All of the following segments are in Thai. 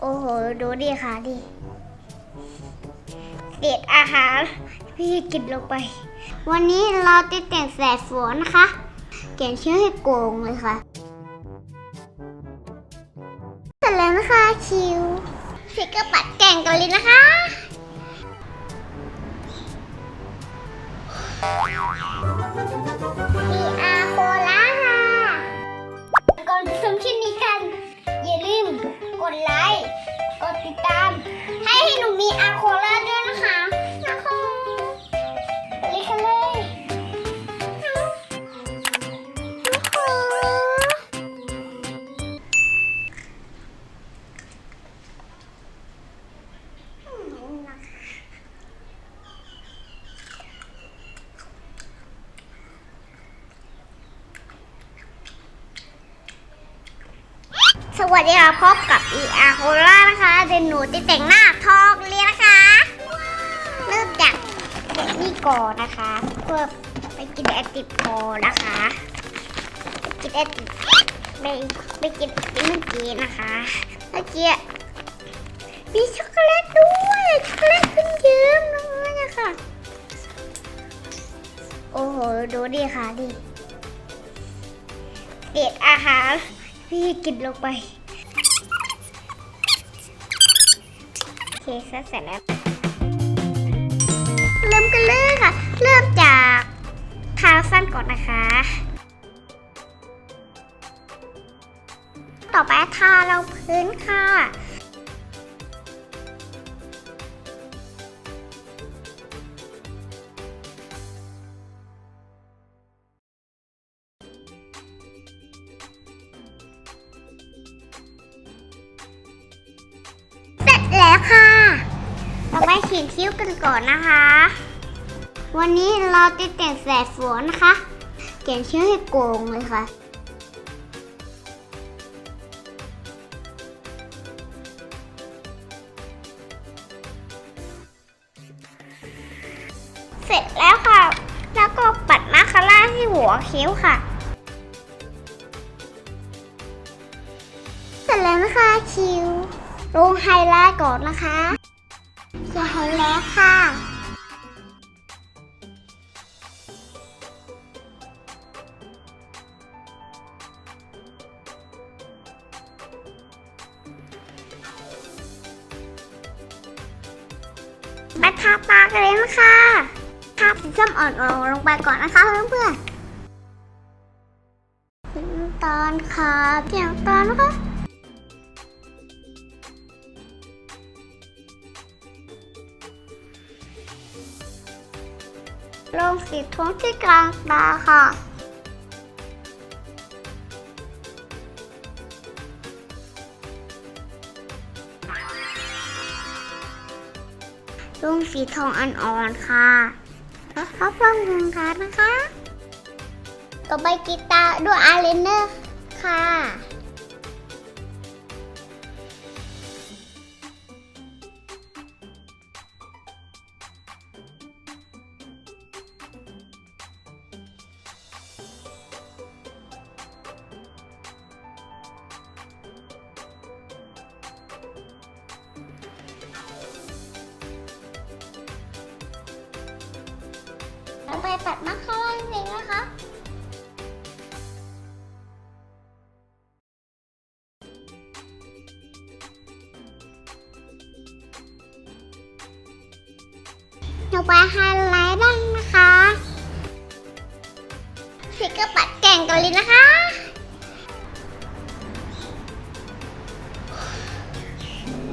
โอ้โห ดูดิค่ะดิเด็ดอาหาร พี่กินลงไป วันนี้เราติดแต่งแสบฝนนะคะเขียนชื่อให้โกงเลยค่ะเสร็จแล้วนะคะคิวพี่ก็ปัดแก่งกันเลยนะคะ มี สวัสดีค่ะพบกับอีอาโคล่านะคะ เดี๋ยวหนูจะแต่งหน้าทองเรียนนะคะ เริ่มจากนี่ก่อนนะคะ เพื่อไปกินแอติพอนะคะไปกินแอติไปไปกินเมื่อกี้นะคะเมื่อกี้มีช็อกโกแลตด้วยช็อกโกแลตขึ้นเยิ้มเลยนะคะโอ้โหดูดิค่ะดิเด็ดอาหาร พี่กินลงไป โอเคเสร็จแล้ว เริ่มกันเลยค่ะ เริ่มจากทาสั้นก่อนนะคะ ต่อไปทาเราพื้นค่ะ เราไปเขียนคิ้วกันก่อนนะคะ วันนี้เราจะแต่งแสบฝนนะคะ เขียนชื่อให้โกงเลยค่ะเสร็จแล้วค่ะ แล้วก็ปัดมาคาร่าที่หัวคิ้วค่ะ เสร็จแล้วนะคะคิ้ว ลงไฮไลท์ก่อนนะคะ เสร็จแล้วค่ะ มาทาปากกันเลยนะคะทาสีส้มอ่อนๆลงไปก่อนนะคะเพื่อนๆสีน้ำตาลค่ะเกี่ยวตาลนะคะ ลงสีท้องที่กลางตาค่ะ ลงสีทองอ่อนๆค่ะแล้วก็เพิ่มวงการนะคะ ต่อไปกีตาร์ด้วยอายไลเนอร์ค่ะ ไปปัดมาข้างล่างเองนะคะต่อไปไฮไลท์บ้างนะคะสิก็ปัดแก่งกันเลยนะคะ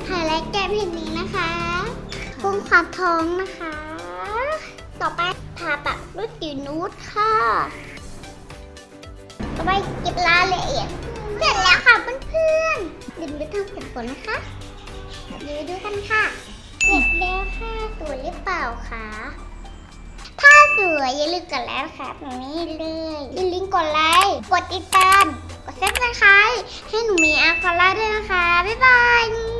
ไฮไลท์แก้มเห็นนี้นะคะพุ่งความท้องนะคะ ต่อไปทาปาก ด้วยสีนูดค่ะต่อไปเก็บรายละเอียดเสร็จแล้วค่ะเพื่อนๆอย่าลืมไปทำเสร็จผลนะคะเดี๋ยวดูกันค่ะ เสร็จแล้วค่ะสวยหรือเปล่าคะถ้าสวยอย่าลืมกดไลค์ค่ะตรงนี้เลยอย่าลืมกดไลค์กดติดตามกดซับสไครต์ให้หนูมีอาคาร่าด้วยนะคะ บ๊ายบาย